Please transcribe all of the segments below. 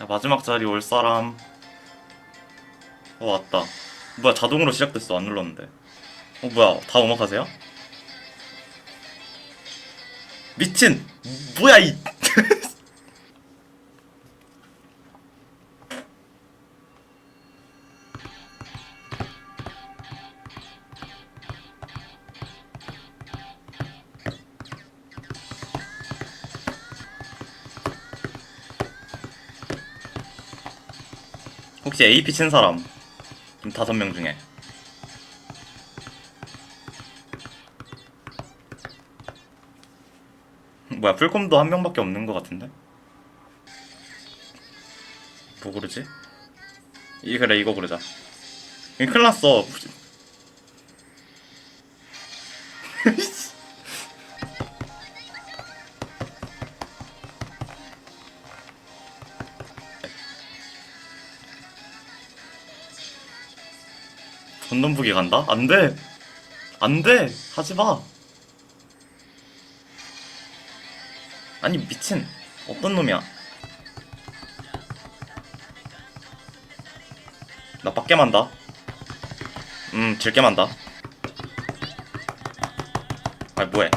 야, 마지막 자리 올 사람. 어 왔다. 뭐야 자동으로 시작됐어 안 눌렀는데. 어 뭐야 다 오막하세요? 미친 뭐야 이. 혹시 AP 친 사람? 다섯 명 중에. 뭐야 풀콤도 한 명밖에 없는 것 같은데? 뭐 고르지? 이 그래 이거 이 큰일 났어 전동부기 간다? 안 돼. 안 돼. 하지 마. 아니 미친. 어떤 놈이야? 나 밖에 만다. 음 질게 만다. 아니 뭐해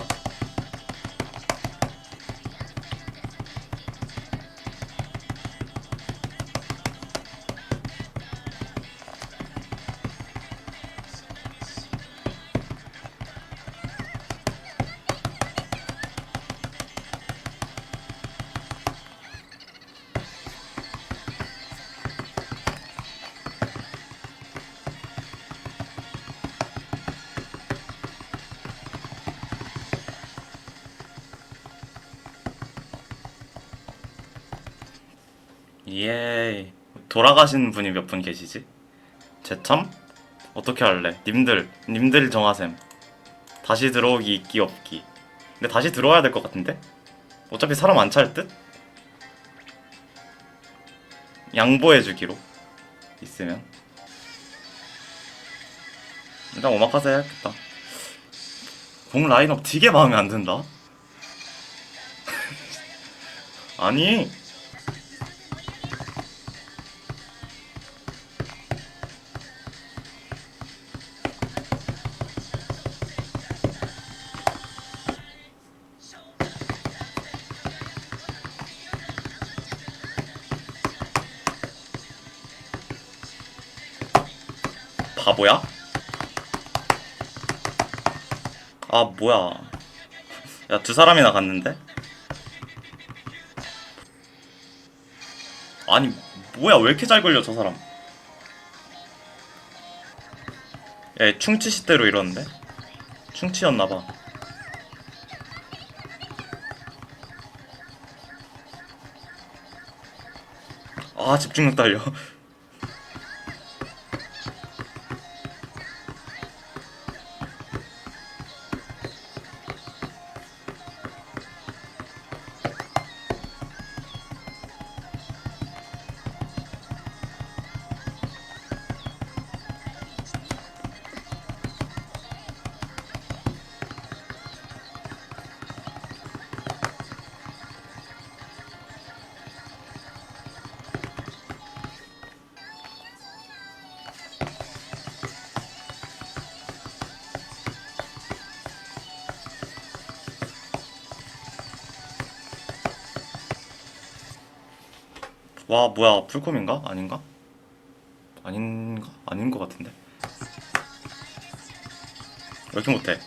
예 돌아가신 분이 몇 분 계시지? 제참? 어떻게 할래? 님들 님들 정하셈 다시 들어오기 있기 없기 근데 다시 들어와야 될 것 같은데? 어차피 사람 안 찰 듯? 양보해주기로 있으면 일단 오마카세 해야겠다 공 라인업 되게 마음에 안 든다 아니 바보야? 아 뭐야 야 두 사람이나 갔는데? 아니 뭐야 왜 이렇게 잘 걸려 저 사람 야얘 충치 시대로 이러는데? 충치였나봐 아 집중력 달려 와 뭐야 풀콤인가? 아닌가? 아닌가? 아닌 것 같은데 왜 이렇게 못해?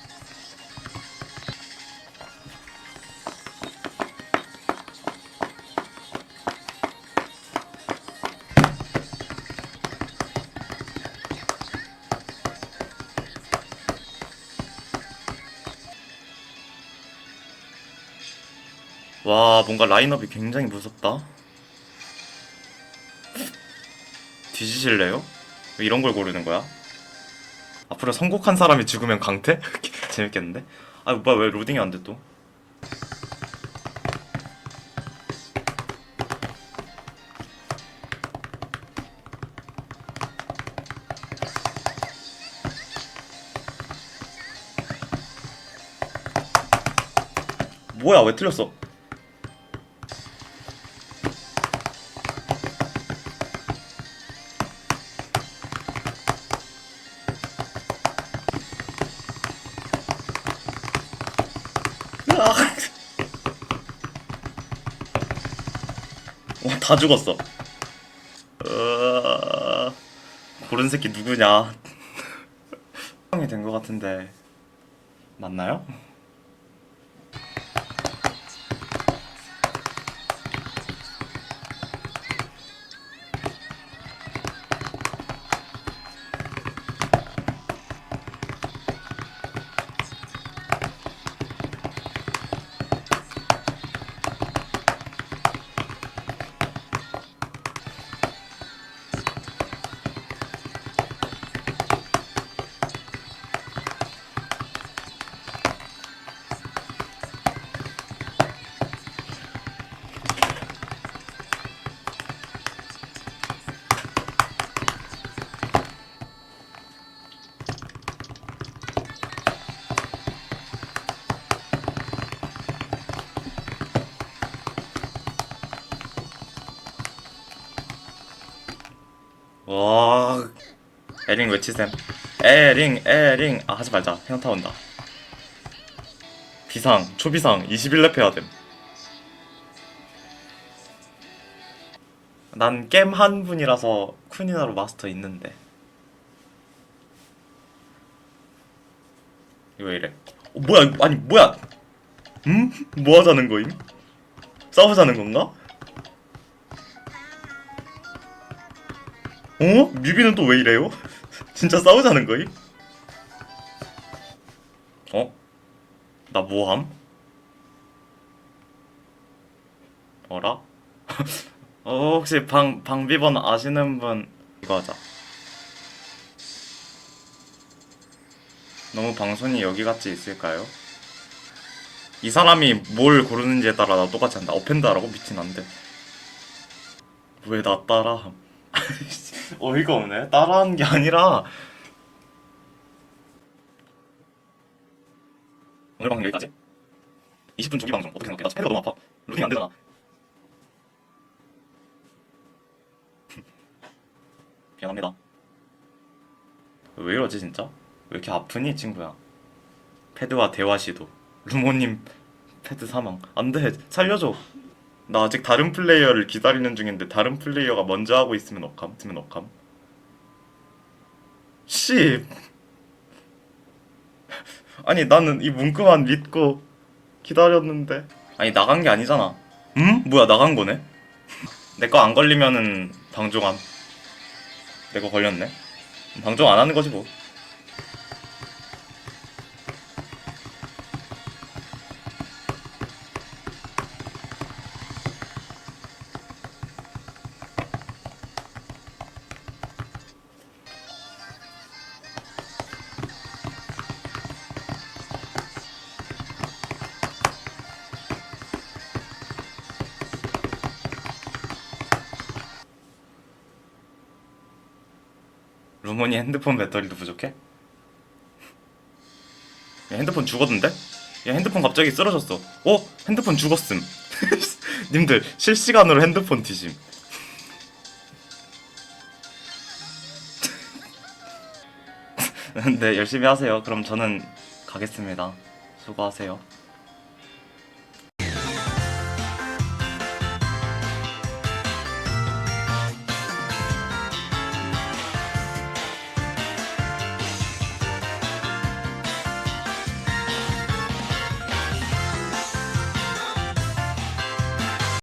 와 뭔가 라인업이 굉장히 무섭다 뒤지실래요? 왜 이런 걸 고르는 거야? 앞으로 선곡한 사람이 죽으면 강퇴? 재밌겠는데? 아 뭐야 왜 로딩이 안 돼 또? 뭐야 왜 틀렸어? 와, 다 죽었어. 으아, 고른 새끼 누구냐? 형이 된 것 같은데 맞나요? 에링 외치셈. 에링 에링. 아 하지 말자. 현타 온다. 비상 초비상. 21렙 해야 됨난 게임 한 분이라서 쿤이나로 마스터 있는데. 이거 왜 이래? 어, 뭐야 아니 뭐야? 음? 뭐 하자는 거임? 싸우자는 건가? 어? 뮤비는 또 왜 이래요? 진짜 싸우자는 거임? 어? 나 뭐함? 어라? 어 혹시 방 방비번 아시는 분 이거 하자. 너무 방송이 여기 같이 있을까요? 이 사람이 뭘 고르는지에 따라 나 똑같이 한다. 어펜다라고 미친 안 돼. 왜 나 따라? 어이가 없네. 따라하는 게 아니라 오늘 방송 여기까지. 20분 조기 방송 어떻게 생각해? 나 스펠가 너무 아파. 루팅이 안 되잖아. 미안합니다. 왜 이러지 진짜? 왜 이렇게 아프니 친구야? 패드와 대화 시도. 루모님 패드 사망. 안돼 살려줘. 나 아직 다른 플레이어를 기다리는 중인데 다른 플레이어가 먼저 하고 있으면 어감? 있으면 어감? 씨. 아니 나는 이 문구만 믿고 기다렸는데. 아니 나간 게 아니잖아. 음? 뭐야 나간 거네? 내 거 안 걸리면은 방종함. 내 거 걸렸네. 방종 안 하는 거지 뭐. 루몬이 핸드폰 배터리도 부족해? 야, 핸드폰 죽었는데? 야 핸드폰 갑자기 쓰러졌어 어? 핸드폰 죽었음 님들 실시간으로 핸드폰 뒤짐 네 열심히 하세요 그럼 저는 가겠습니다 수고하세요